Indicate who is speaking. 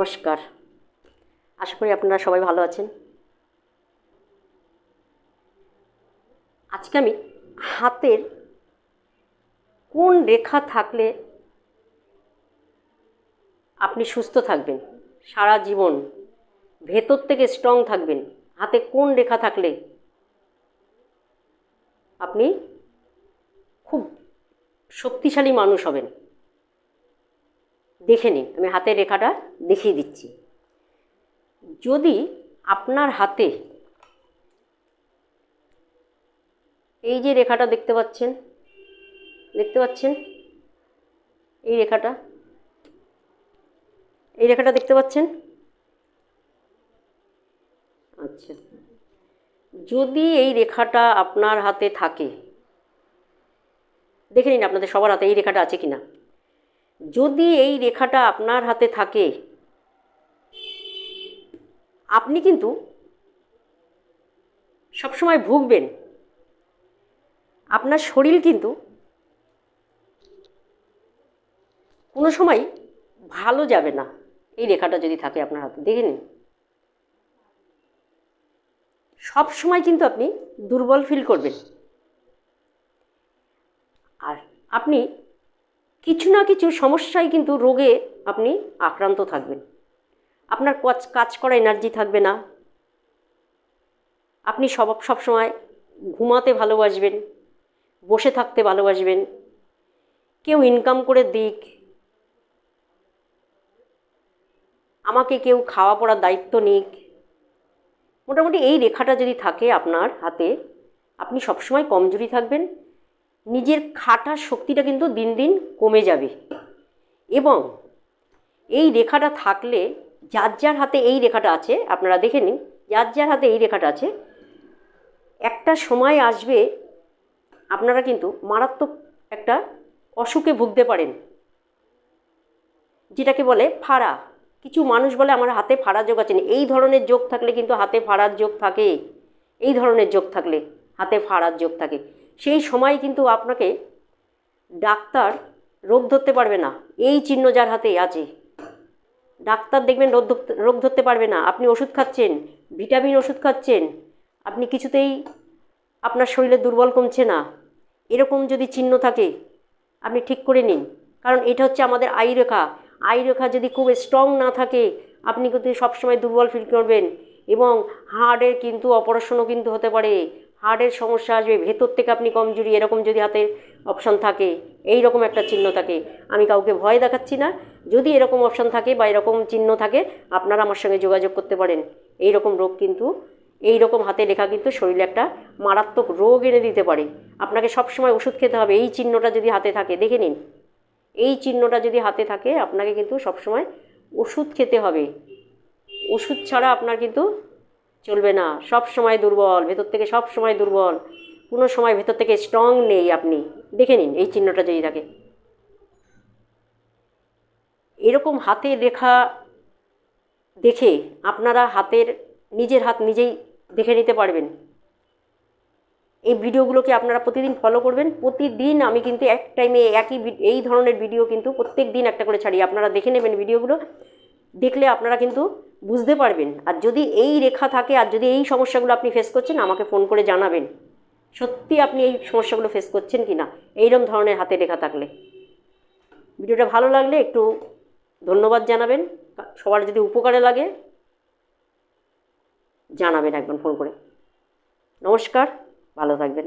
Speaker 1: নমস্কার। আশা করি আপনারা সবাই ভালো আছেন। আজকে আমি হাতের কোন রেখা থাকলে আপনি সুস্থ থাকবেন? সারা জীবন ভেতর থেকে স্ট্রং থাকবেন। হাতে কোন রেখা থাকলে আপনি খুব শক্তিশালী মানুষ হবেন। দেখে নিন, আমি হাতের রেখাটা দেখিয়ে দিচ্ছি। যদি আপনার হাতে এই যে রেখাটা দেখতে পাচ্ছেন দেখতে পাচ্ছেন? এই রেখাটা এই রেখাটা দেখতে পাচ্ছেন? আচ্ছা। যদি এই রেখাটা আপনার হাতে থাকে, দেখে নিন আপনাদের সবার হাতে এই রেখাটা আছে কি না যদি এই রেখাটা আপনার হাতে থাকে, আপনি কিন্তু সবসময় ভুগবেন। আপনার শরীর কিন্তু কোনো সময় ভালো যাবে না। এই রেখাটা যদি থাকে আপনার হাতে, দেখে নিন। সব সময় কিন্তু আপনি দুর্বল ফিল করবেন। আর আপনি কিছু না কিছু সমস্যায় কিন্তু রোগে আপনি আক্রান্ত থাকবেন। আপনার কাজ কাজ করা এনার্জি থাকবে না। আপনি সব সবসময় ঘুমাতে ভালোবাসবেন, বসে থাকতে ভালোবাসবেন, কেউ ইনকাম করে দিক, আমাকে কেউ খাওয়া পড়ার দায়িত্ব নিক। মোটামুটি এই রেখাটা যদি থাকে আপনার হাতে, আপনি সবসময় কমজোরি থাকবেন। নিজের খাটার শক্তিটা কিন্তু দিন দিন কমে যাবে। এবং এই রেখাটা থাকলে যার যার হাতে এই রেখাটা আছে, আপনারা দেখে নিন, যার যার হাতে এই রেখাটা আছে, একটা সময় আসবে আপনারা কিন্তু মারাত্মক একটা অসুখে ভুগতে পারেন। যেটাকে বলে ফাড়া। কিছু মানুষ বলে আমার হাতে ফাড়া যোগ আছে এই ধরনের যোগ থাকলে কিন্তু হাতে ফাড়ার যোগ থাকে। এই ধরনের যোগ থাকলে হাতে ফাড়ার যোগ থাকে। সেই সময় কিন্তু আপনাকে ডাক্তার রোগ ধরতে পারবে না। এই চিহ্ন যার হাতে আছে। ডাক্তার দেখবেন রোগ রোগ ধরতে পারবে না। আপনি ওষুধ খাচ্ছেন, ভিটামিন ওষুধ খাচ্ছেন, আপনি কিছুতেই আপনার শরীরে দুর্বল কমছে না। এরকম যদি চিহ্ন থাকে, আপনি ঠিক করে নিন। কারণ এটা হচ্ছে আমাদের আই রেখা। আই রেখা যদি খুব স্ট্রং না থাকে, আপনি কিন্তু সবসময় দুর্বল ফিল করবেন এবং হার্টের কিন্তু অপারেশনও কিন্তু হতে পারে। হার্টের সমস্যা আসবে, ভেতর থেকে আপনি কমজোরি এরকম যদি হাতে অপশান থাকে এই রকম একটা চিহ্ন থাকে। আমি কাউকে ভয় দেখাচ্ছি না। যদি এরকম অপশান থাকে বা এরকম চিহ্ন থাকে, আপনারা আমার সঙ্গে যোগাযোগ করতে পারেন। এই রকম রোগ কিন্তু এই রকম হাতে লেখা কিন্তু শরীরে একটা মারাত্মক রোগ এনে দিতে পারে। আপনাকে সবসময় ওষুধ খেতে হবে। এই চিহ্নটা যদি হাতে থাকে, দেখে নিন। এই চিহ্নটা যদি হাতে থাকে, আপনাকে কিন্তু সবসময় ওষুধ খেতে হবে। ওষুধ ছাড়া আপনার কিন্তু চলবে না, সব সময় দুর্বল, ভেতর থেকে সব সময় দুর্বল। কোনো সময় ভেতর থেকে স্ট্রং নেই আপনি। দেখে নিন এই চিহ্নটা যদি থাকে। এরকম হাতের রেখা দেখে আপনারা হাতের, নিজের হাত নিজেই দেখে নিতে পারবেন। এই ভিডিওগুলোকে আপনারা প্রতিদিন ফলো করবেন। প্রতিদিন আমি কিন্তু এক টাইমে একই এই ধরনের ভিডিও কিন্তু প্রত্যেক দিন একটা করে ছাড়ি। আপনারা দেখে নেবেন ভিডিওগুলো দেখলে আপনারা কিন্তু বুঝতে পারবেন। আর যদি এই রেখা থাকে, আর যদি এই সমস্যাগুলো আপনি ফেস করছেন, আমাকে ফোন করে জানাবেন। সত্যি আপনি এই সমস্যাগুলো ফেস করছেন কি না এইরকম ধরনের হাতে রেখা থাকলে। ভিডিওটা ভালো লাগলে একটু ধন্যবাদ জানাবেন। সবার যদি উপকারে লাগে, জানাবেন একবার ফোন করে। নমস্কার, ভালো থাকবেন।